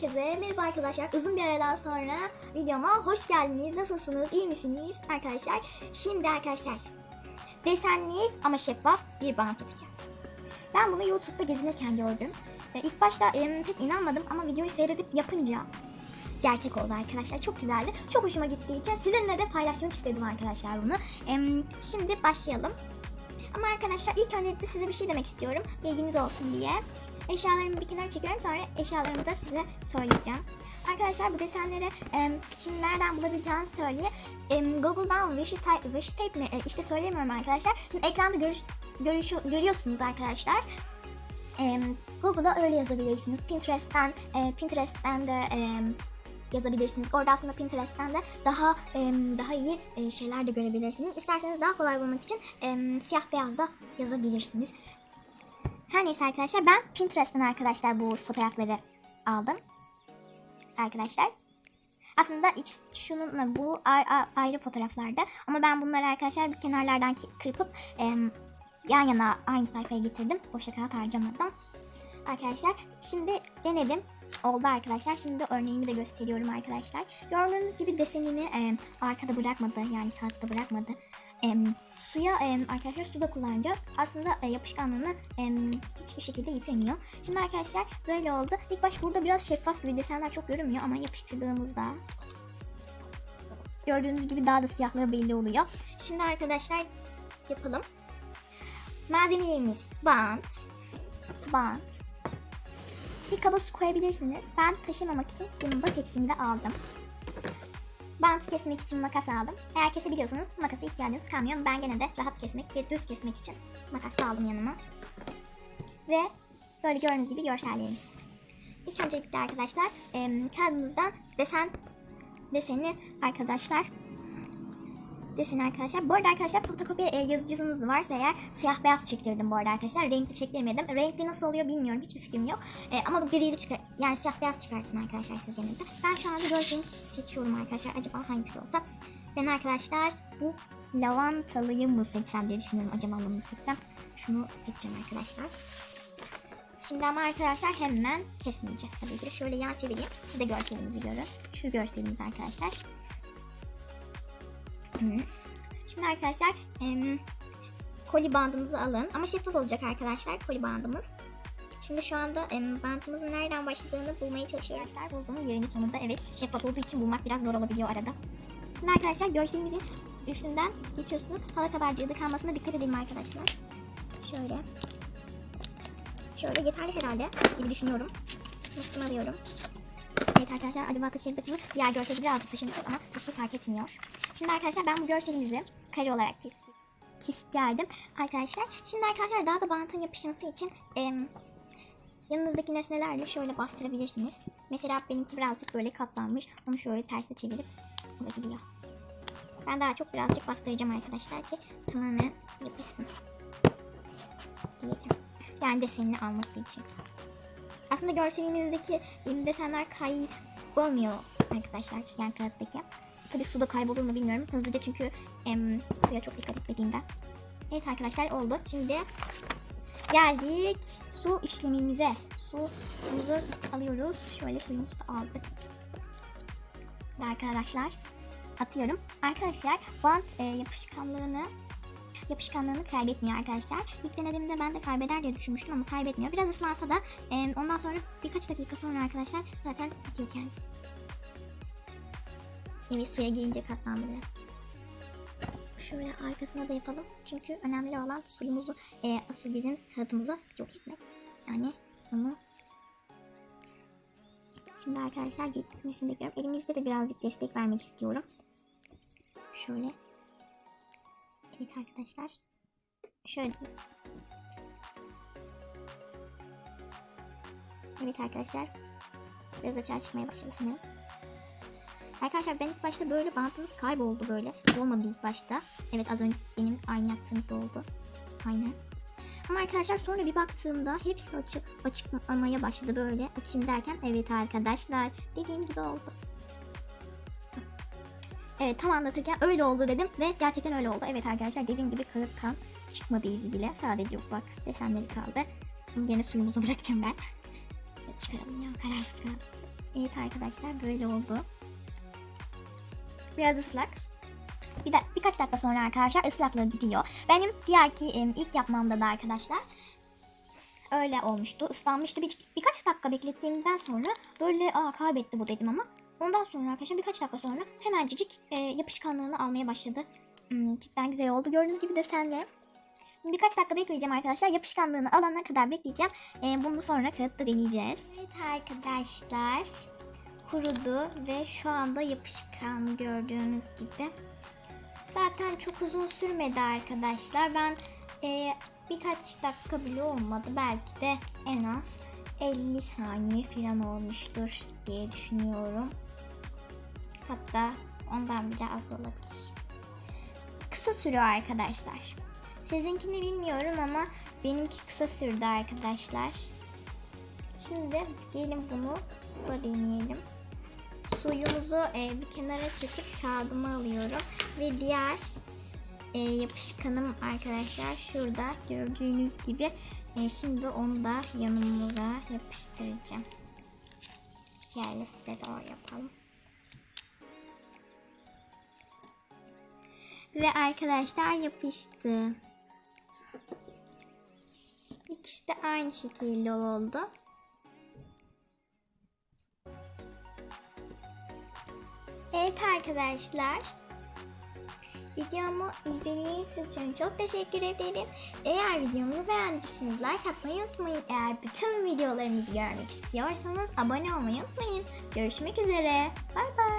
Herkese merhaba arkadaşlar. Uzun bir aradan sonra videoma hoş geldiniz. Nasılsınız? İyi misiniz arkadaşlar? Şimdi arkadaşlar desenli ama şeffaf bir bant yapacağız. Ben bunu YouTube'da gezinirken gördüm. İlk başta pek inanmadım ama videoyu seyredip yapınca gerçek oldu arkadaşlar. Çok güzeldi. Çok hoşuma gittiği için sizinle de paylaşmak istedim arkadaşlar bunu. Şimdi başlayalım. Ama arkadaşlar ilk öncelikle size bir şey demek istiyorum. Bilginiz olsun diye. Eşyalarımı bir kenara çekiyorum sonra eşyalarımı da size söyleyeceğim. Arkadaşlar bu desenleri em, şimdi nereden bulabileceğinizi söyleyeyim. Em, Google'dan wish tape, wish tape mi? E, işte söyleyemiyorum arkadaşlar. Şimdi ekranda görüş, görüş, görüyorsunuz arkadaşlar. Em, Google'a öyle yazabilirsiniz. Pinterest'ten, e, Pinterest'ten de em, yazabilirsiniz. Orada aslında Pinterest'ten de daha em, daha iyi e, şeyler de görebilirsiniz. İsterseniz daha kolay bulmak için em, siyah beyaz da yazabilirsiniz. Her neyse arkadaşlar ben Pinterest'ten arkadaşlar bu fotoğrafları aldım. Arkadaşlar. Aslında X şununla bu ayrı fotoğraflarda ama ben bunları arkadaşlar bir kenarlardan kırpıp em, yan yana aynı sayfaya getirdim. Boşa kağıt harcamadan. Arkadaşlar şimdi denedim. Oldu arkadaşlar. Şimdi örneğimi de gösteriyorum arkadaşlar. Gördüğünüz gibi desenini em, arkada bırakmadı. Yani kağıtta bırakmadı. Em, suya em, arkadaşlar suda kullanacağız. Aslında e, yapışkanlığını em, hiçbir şekilde yitirmiyor. Şimdi arkadaşlar böyle oldu. İlk baş burada biraz şeffaf gibi desenler çok görünmüyor ama yapıştırdığımızda gördüğünüz gibi daha da siyahlığı belli oluyor. Şimdi arkadaşlar yapalım. Malzemelerimiz bant, bant, bir kaba su koyabilirsiniz. Ben taşımamak için yanımda tepsimi de aldım. Bant kesmek için makas aldım. Eğer kesebiliyorsanız makası ihtiyacınız kalmıyor. Ben gene de rahat kesmek ve düz kesmek için makas aldım yanıma. Ve böyle gördüğünüz gibi görsellerimiz. İlk öncelikle arkadaşlar kağıdımızdan desen deseni arkadaşlar deseni arkadaşlar. Bu arada arkadaşlar fotokopi e, yazıcınız varsa eğer siyah beyaz çektirdim bu arada arkadaşlar. Renkli çektirmedim. Renkli nasıl oluyor bilmiyorum. Hiçbir fikrim yok. E, ama bu grili çıkar yani siyah beyaz çıkartın arkadaşlar sizden de. Ben şu anda gördüğünüz seçiyorum arkadaşlar. Acaba hangisi olsa. Ben arkadaşlar bu lavantalıyı mı seçsem diye düşünüyorum. Acaba bunu mu seçsem? Şunu seçeceğim arkadaşlar. Şimdi ama arkadaşlar hemen kesmeyeceğiz tabii ki. Şöyle yan çevireyim. Siz de görselimizi görün. Şu görselimiz arkadaşlar. Şimdi arkadaşlar em, koli bandımızı alın. Ama şeffaf olacak arkadaşlar koli bandımız. Şimdi şu anda em, bantımızın nereden başladığını bulmaya çalışıyoruz. Arkadaşlar buldum yerini sonunda. Evet şeffaf olduğu için bulmak biraz zor olabiliyor arada. Şimdi arkadaşlar görselimizin üstünden geçiyorsunuz. Hala kabarcığı da kalmasına dikkat edelim arkadaşlar. Şöyle. Şöyle yeterli herhalde gibi düşünüyorum. Nasıl arıyorum. Evet arkadaşlar acaba taşıyabilir mi? Diğer görseli birazcık taşımışız ama bir şey fark etmiyor. Şimdi arkadaşlar ben bu görselimizi kare olarak kesip, kesip geldim. Arkadaşlar şimdi arkadaşlar daha da bantın yapışması için em, yanınızdaki nesnelerle şöyle bastırabilirsiniz. Mesela benimki birazcık böyle katlanmış. Onu şöyle terse çevirip olabiliyor. Ben daha çok birazcık bastıracağım arkadaşlar ki tamamen yapışsın. Yani desenini alması için. Aslında görselimizdeki desenler kaybolmuyor arkadaşlar yan kağıttaki. Tabi suda kaybolur mu bilmiyorum. Hızlıca çünkü em, suya çok dikkat etmediğimden. Evet arkadaşlar oldu. Şimdi geldik su işlemimize. Suyumuzu alıyoruz. Şöyle suyumuzu da aldık. Arkadaşlar atıyorum. Arkadaşlar bant e, yapışkanlığını yapışkanlığını kaybetmiyor arkadaşlar. İlk denediğimde ben de kaybeder diye düşünmüştüm ama kaybetmiyor. Biraz ıslansa da e, ondan sonra birkaç dakika sonra arkadaşlar zaten tutuyor kendisi. Evet suya girince katlandı bile. Şöyle arkasına da yapalım. Çünkü önemli olan suyumuzu e, asıl bizim kağıdımıza yok etmek. Yani onu Şimdi arkadaşlar gitmesini bekliyorum. Elimizde de birazcık destek vermek istiyorum. Şöyle Evet arkadaşlar. Şöyle. Evet arkadaşlar. Biraz açığa çıkmaya başladı sanırım. Arkadaşlar ben ilk başta böyle bantımız kayboldu böyle. Olmadı ilk başta. Evet az önce benim aynı yaptığımız oldu. Aynen. Ama arkadaşlar sonra bir baktığımda hepsi açık açıklamaya başladı böyle. Açayım derken evet arkadaşlar dediğim gibi oldu. Evet tam anlatırken öyle oldu dedim ve gerçekten öyle oldu. Evet arkadaşlar dediğim gibi kağıttan çıkmadı izi bile. Sadece ufak desenleri kaldı. Şimdi yine suyumuza bırakacağım ben. Çıkaralım ya kararsız. Evet arkadaşlar böyle oldu. Biraz ıslak. Bir de birkaç dakika sonra arkadaşlar ıslaklığı gidiyor. Benim diğerki em, ilk yapmamda da arkadaşlar öyle olmuştu. Islanmıştı. Bir, birkaç dakika beklettiğimden sonra böyle aa kaybetti bu dedim ama. Ondan sonra arkadaşlar birkaç dakika sonra hemencik e, yapışkanlığını almaya başladı. Hmm, cidden güzel oldu. Gördüğünüz gibi desenli. Birkaç dakika bekleyeceğim arkadaşlar. Yapışkanlığını alana kadar bekleyeceğim. E, bunu sonra kağıtta deneyeceğiz. Evet arkadaşlar. Kurudu ve şu anda yapışkan gördüğünüz gibi. Zaten çok uzun sürmedi arkadaşlar. Ben e, birkaç dakika bile olmadı. Belki de en az 50 saniye falan olmuştur diye düşünüyorum. Hatta ondan bile az olabilir. Kısa sürüyor arkadaşlar. Sizinkini bilmiyorum ama benimki kısa sürdü arkadaşlar. Şimdi gelin bunu suda deneyelim. Suyumuzu e, bir kenara çekip kağıdımı alıyorum ve diğer e, yapışkanım arkadaşlar şurada gördüğünüz gibi E, şimdi onu da yanımıza yapıştıracağım. Şöyle size doğru yapalım. Ve arkadaşlar yapıştı. İkisi de aynı şekilde oldu. Evet arkadaşlar. Videomu izlediğiniz için çok teşekkür ederim. Eğer videomu beğendiyseniz like atmayı unutmayın. Eğer bütün videolarımızı görmek istiyorsanız abone olmayı unutmayın. Görüşmek üzere. Bay bay.